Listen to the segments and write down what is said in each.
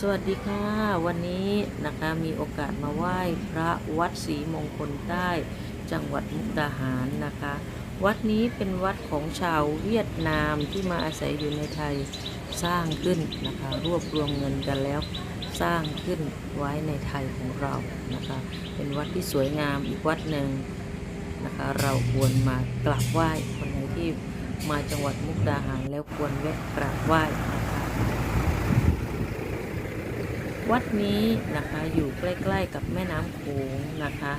สวัสดีค่ะ วันนี้นะคะมีโอกาสมาไหว้พระวัดศรีมงคลใต้ จังหวัดมุกดาหารนะคะ วัดนี้เป็นวัดของชาวเวียดนามที่มาอาศัยอยู่ในไทยสร้างขึ้นนะคะ รวบรวมเงินกันแล้วสร้างขึ้นไว้ในไทยของเรานะคะ เป็นวัดที่สวยงามอีกวัดหนึ่งนะคะ เราควรมากราบไหว้คนไหนที่มาจังหวัดมุกดาหารแล้วควรแวะกราบไหว้นะคะ วัดนี้นะคะอยู่ใกล้ ๆ กับแม่น้ำโขงนะคะ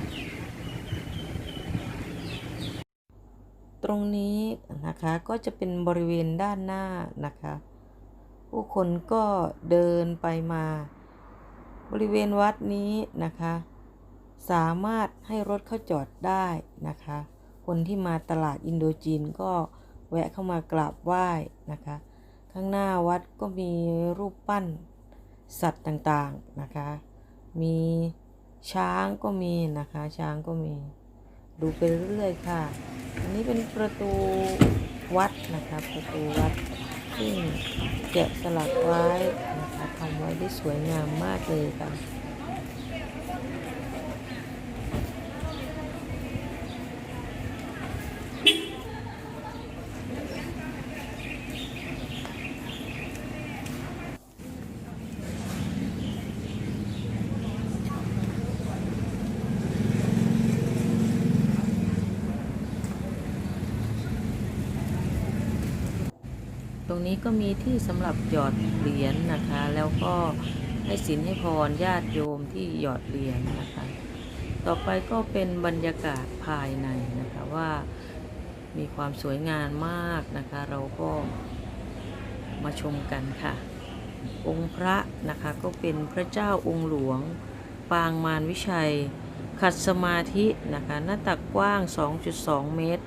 ตรงนี้นะคะก็จะเป็นบริเวณด้านหน้านะคะ ผู้คนก็เดินไปมา บริเวณวัดนี้นะคะ สามารถให้รถเข้าจอดได้นะคะ คนที่มาตลาดอินโดจีนก็แวะเข้ามากราบไหว้นะคะ ข้างหน้าวัดก็มีรูปปั้น สัตว์ต่างๆนะคะ มีช้างก็มีนะคะ ช้างก็มี ดูไปเรื่อยๆค่ะ อันนี้เป็นประตูวัดนะคะ ประตูวัดซึ่งแกะสลักไว้นะคะทำไว้ได้สวยงามมากเลยค่ะ ตรงนี้ก็มีที่สำหรับหยอดเหรียญนะคะ แล้วก็ให้สินให้พรญาติโยมที่หยอดเหรียญนะคะ ต่อไปก็เป็นบรรยากาศภายในนะคะว่ามีความสวยงามมากนะคะ เราก็มาชมกันค่ะ องค์พระนะคะก็เป็นพระเจ้าองค์หลวง ปางมารวิชัย ขัดสมาธินะคะหน้าตักกว้าง 2.2 เมตร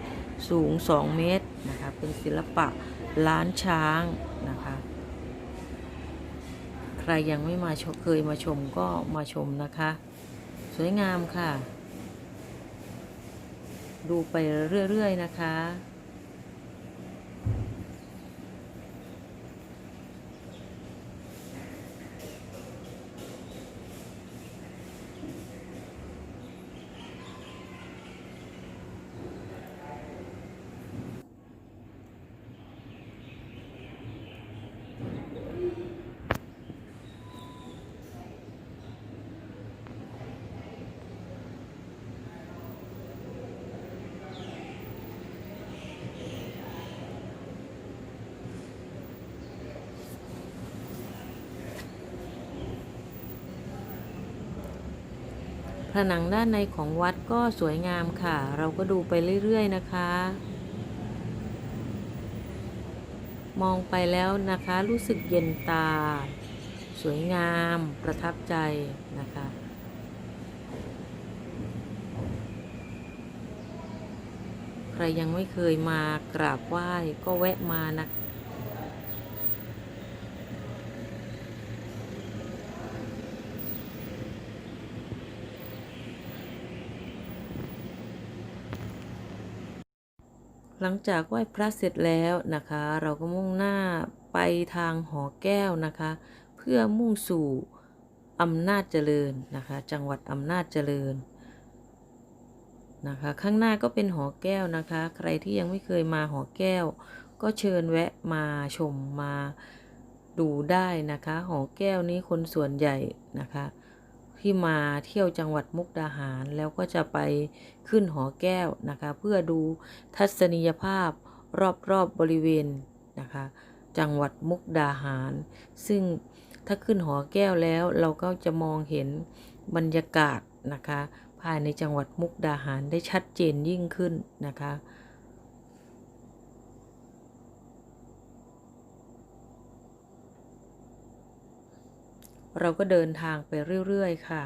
สูง 2 เมตรนะคะเป็นศิลปะล้านช้างนะคะใครยังไม่มาชมเคยมาชมก็มาชมนะคะ สวยงามค่ะ ดูไปเรื่อย ๆ นะคะ นังด้านในของวัดก็สวยงามค่ะ เราก็ดูไปเรื่อยๆนะคะ มองไปแล้วนะคะรู้สึกเย็นตา สวยงามประทับใจนะคะใครยังไม่เคยมากราบไหว้ก็แวะมานะ หลังจากไหว้พระเสร็จแล้วนะคะ เราก็มุ่งหน้าไปทางหอแก้วนะคะ เพื่อมุ่งสู่อำนาจเจริญนะคะ จังหวัดอำนาจเจริญนะคะ ข้างหน้าก็เป็นหอแก้วนะคะ ใครที่ยังไม่เคยมาหอแก้ว ก็เชิญแวะมาชมมาดูได้นะคะ หอแก้วนี้คนส่วนใหญ่นะคะ ที่มาเที่ยวจังหวัดมุกดาหาร แล้วก็จะไปขึ้นหอแก้วนะคะ เพื่อดูทัศนียภาพรอบๆบบริเวณนะคะ จังหวัดมุกดาหาร ซึ่งถ้าขึ้นหอแก้วแล้วเราก็จะมองเห็นบรรยากาศนะคะ ภายในจังหวัดมุกดาหารได้ชัดเจนยิ่งขึ้นนะคะ เราก็เดินทางไปเรื่อยๆ ค่ะ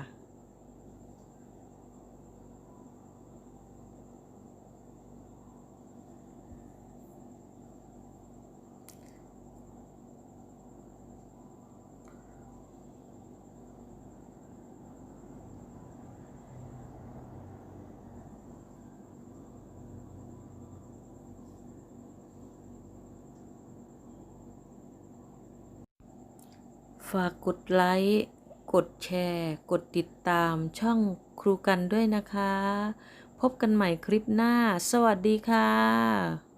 ฝากกดไลค์ กดแชร์ กดติดตามช่องครูกันด้วยนะคะ พบกันใหม่คลิปหน้า สวัสดีค่ะ